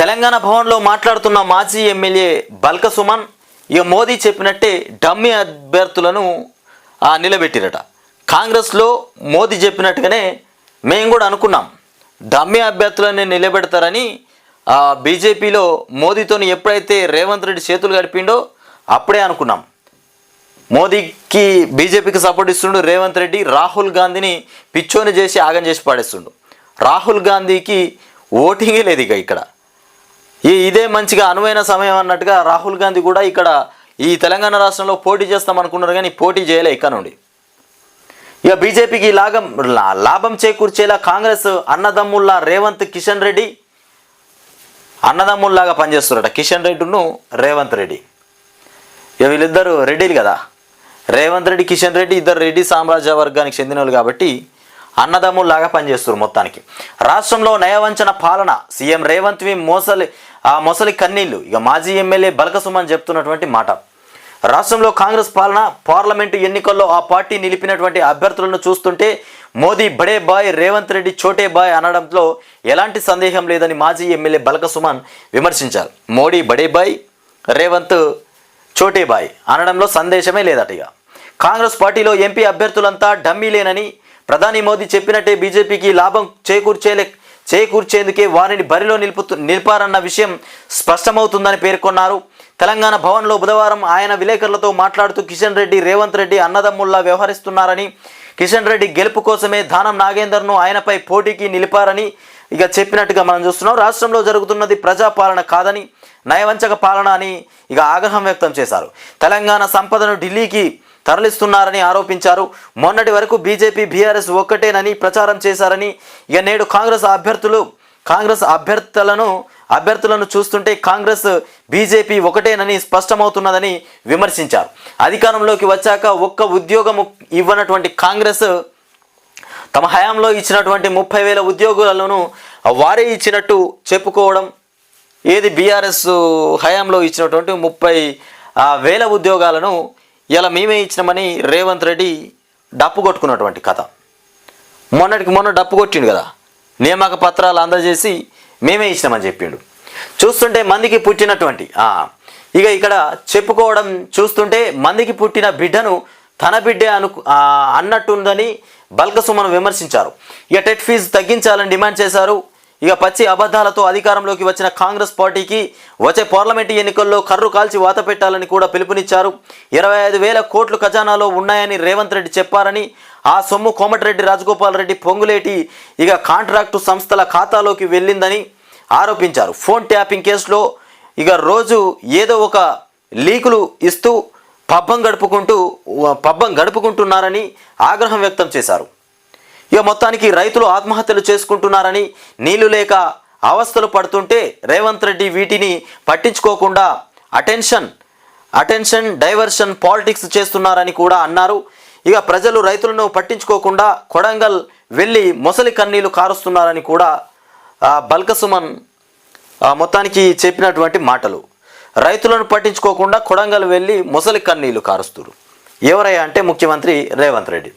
తెలంగాణ భవన్లో మాట్లాడుతున్న మాజీ ఎమ్మెల్యే బల్క సుమన్ ఇక మోదీ చెప్పినట్టే డమ్మి అభ్యర్థులను నిలబెట్టిరట. కాంగ్రెస్లో మోదీ చెప్పినట్టుగానే మేము కూడా అనుకున్నాం డమ్మి అభ్యర్థులని నిలబెడతారని బీజేపీలో మోదీతో ఎప్పుడైతే రేవంత్ రెడ్డి చేతులు గడిపిండో అప్పుడే అనుకున్నాం. మోదీకి బీజేపీకి సపోర్ట్ ఇస్తుండు రేవంత్ రెడ్డి రాహుల్ గాంధీని పిచ్చోని చేసి ఆగం చేసి పాడేస్తుండు. రాహుల్ గాంధీకి ఓటింగే లేదు ఇక ఇక్కడ. ఈ ఇదే మంచిగా అనువైన సమయం అన్నట్టుగా రాహుల్ గాంధీ కూడా ఇక్కడ ఈ తెలంగాణ రాష్ట్రంలో పోటీ చేస్తాం అనుకున్నారు కానీ పోటీ చేయలే ఇక్కడ నుండి. ఇక బీజేపీకి లాగం లాభం చేకూర్చేలా కాంగ్రెస్ అన్నదమ్ముల్లా రేవంత్ కిషన్ రెడ్డి అన్నదమ్ముల్లాగా పనిచేస్తున్నారట. కిషన్ రెడ్డిను రేవంత్ రెడ్డి. ఇక వీళ్ళిద్దరు రెడ్డిలు కదా. రేవంత్ రెడ్డి కిషన్ రెడ్డి ఇద్దరు రెడ్డి సామ్రాజ్య వర్గానికి చెందిన వాళ్ళు కాబట్టి అన్నదమ్ముల్లాగా పనిచేస్తున్నారు మొత్తానికి. రాష్ట్రంలో నయవంచన పాలన సీఎం రేవంత్ వి మోసలి ఆ మొసలి కన్నీళ్ళు ఇక మాజీ ఎమ్మెల్యే బలకసుమన్ చెప్తున్నటువంటి మాట. రాష్ట్రంలో కాంగ్రెస్ పాలన పార్లమెంటు ఎన్నికల్లో ఆ పార్టీ నిలిపినటువంటి అభ్యర్థులను చూస్తుంటే మోదీ బడే బాయ్ రేవంత్ రెడ్డి చోటే బాయ్ అనడంలో ఎలాంటి సందేహం లేదని మాజీ ఎమ్మెల్యే బలకసుమన్ విమర్శించారు. మోడీ బడే బాయ్ రేవంత్ చోటే బాయ్ అనడంలో సందేశమే లేదట ఇక. కాంగ్రెస్ పార్టీలో ఎంపీ అభ్యర్థులంతా డమ్మీలేనని ప్రధాని మోదీ చెప్పినట్టే బీజేపీకి లాభం చేకూర్చేలే చేకూర్చేందుకే వారిని బరిలో నిలుపుతూ నిలిపారన్న విషయం స్పష్టమవుతుందని పేర్కొన్నారు. తెలంగాణ భవన్లో బుధవారం ఆయన విలేకరులతో మాట్లాడుతూ కిషన్ రెడ్డి రేవంత్ రెడ్డి అన్నదమ్ముల్లా వ్యవహరిస్తున్నారని కిషన్ రెడ్డి గెలుపు కోసమే దానం నాగేందర్ను ఆయనపై పోటీకి నిలిపారని ఇక చెప్పినట్టుగా మనం చూస్తున్నాం. రాష్ట్రంలో జరుగుతున్నది ప్రజాపాలన కాదని నయవంచక పాలన అని ఇక ఆగ్రహం వ్యక్తం చేశారు. తెలంగాణ సంపదను ఢిల్లీకి తరలిస్తున్నారని ఆరోపించారు. మొన్నటి వరకు బీజేపీ బీఆర్ఎస్ ఒక్కటేనని ప్రచారం చేశారని ఇక నేడు కాంగ్రెస్ అభ్యర్థులు కాంగ్రెస్ అభ్యర్థులను అభ్యర్థులను చూస్తుంటే కాంగ్రెస్ బీజేపీ ఒకటేనని స్పష్టమవుతున్నదని విమర్శించారు. అధికారంలోకి వచ్చాక ఒక్క ఉద్యోగం ఇవ్వనటువంటి కాంగ్రెస్ తమ హయాంలో ఇచ్చినటువంటి ముప్పై వేల ఉద్యోగులను వారే ఇచ్చినట్టు చెప్పుకోవడం ఏది బీఆర్ఎస్ హయాంలో ఇచ్చినటువంటి ముప్పై వేల ఉద్యోగాలను ఇలా మేమే ఇచ్చినామని రేవంత్ రెడ్డి డప్పు కొట్టుకున్నటువంటి కథ. మొన్నటికి మొన్న డప్పు కొట్టిండు కదా. నియామక పత్రాలు అందజేసి మేమే ఇచ్చినామని చెప్పిండు. చూస్తుంటే మందికి పుట్టినటువంటి ఇక ఇక్కడ చెప్పుకోవడం చూస్తుంటే మందికి పుట్టిన బిడ్డను తన బిడ్డే అను ఆ, అన్నట్టుందని బల్కసుమను విమర్శించారు. ఇక టెట్ ఫీజు తగ్గించాలని డిమాండ్ చేశారు. ఇక పచ్చి అబద్ధాలతో అధికారంలోకి వచ్చిన కాంగ్రెస్ పార్టీకి వచ్చే పార్లమెంటు ఎన్నికల్లో కర్రు కాల్చి వాత పెట్టాలని కూడా పిలుపునిచ్చారు. ఇరవై ఐదు వేల కోట్లు ఖజానాలో ఉన్నాయని రేవంత్ రెడ్డి చెప్పారని ఆ సొమ్ము కోమటిరెడ్డి రాజగోపాల్ రెడ్డి పొంగులేటి ఇక కాంట్రాక్టు సంస్థల ఖాతాలోకి వెళ్ళిందని ఆరోపించారు. ఫోన్ ట్యాపింగ్ కేసులో ఇక రోజు ఏదో ఒక లీకులు ఇస్తూ పబ్బం గడుపుకుంటూ పబ్బం గడుపుకుంటున్నారని ఆగ్రహం వ్యక్తం చేశారు. ఇక మొత్తానికి రైతులు ఆత్మహత్యలు చేసుకుంటున్నారని నీళ్ళు లేక అవస్థలు పడుతుంటే రేవంత్ రెడ్డి వీటిని పట్టించుకోకుండా అటెన్షన్ అటెన్షన్ డైవర్షన్ పాలిటిక్స్ చేస్తున్నారని కూడా అన్నారు. ఇక ప్రజలు రైతులను పట్టించుకోకుండా కొడంగల్ వెళ్ళి మొసలి కన్నీళ్ళు కారుస్తున్నారని కూడా బల్కసుమన్ మొత్తానికి చెప్పినటువంటి మాటలు. రైతులను పట్టించుకోకుండా కొడంగల్ వెళ్ళి మొసలి కన్నీళ్ళు కారుస్తున్నారు ఎవరయ్యా అంటే ముఖ్యమంత్రి రేవంత్ రెడ్డి.